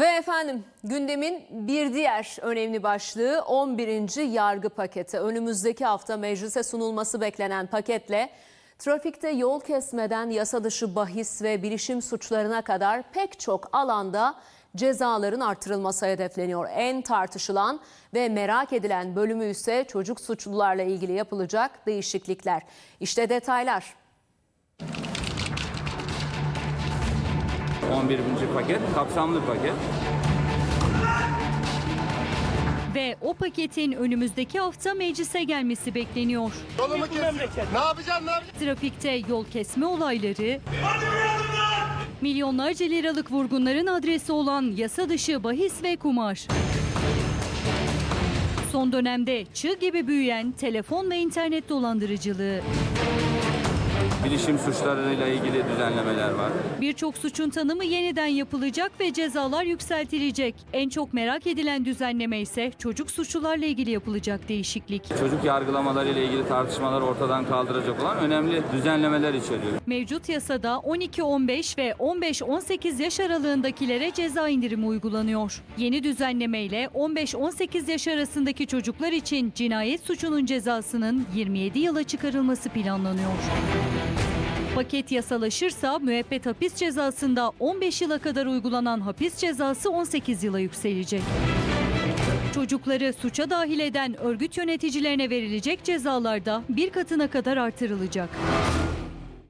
Ve efendim gündemin bir diğer önemli başlığı 11. yargı paketi. Önümüzdeki hafta meclise sunulması beklenen paketle trafikte yol kesmeden yasa dışı bahis ve bilişim suçlarına kadar pek çok alanda cezaların artırılması hedefleniyor. En tartışılan ve merak edilen bölümü ise çocuk suçlularla ilgili yapılacak değişiklikler. İşte detaylar. 11. paket kapsamlı paket. Ve o paketin önümüzdeki hafta meclise gelmesi bekleniyor. Yolumu kesiyor. Ne yapacaksın ne yapacaksın? Trafikte yol kesme olayları, milyonlarca liralık vurgunların adresi olan yasa dışı bahis ve kumar. Son dönemde çığ gibi büyüyen telefon ve internet dolandırıcılığı. Bilişim suçlarıyla ilgili düzenlemeler var. Birçok suçun tanımı yeniden yapılacak ve cezalar yükseltilecek. En çok merak edilen düzenleme ise çocuk suçlularla ilgili yapılacak değişiklik. Çocuk yargılamaları ile ilgili tartışmaları ortadan kaldıracak olan önemli düzenlemeler içeriyor. Mevcut yasada 12-15 ve 15-18 yaş aralığındakilere ceza indirimi uygulanıyor. Yeni düzenlemeyle 15-18 yaş arasındaki çocuklar için cinayet suçunun cezasının 27 yıla çıkarılması planlanıyor. Paket yasalaşırsa müebbet hapis cezasında 15 yıla kadar uygulanan hapis cezası 18 yıla yükselecek. Çocukları suça dahil eden örgüt yöneticilerine verilecek cezalarda bir katına kadar artırılacak.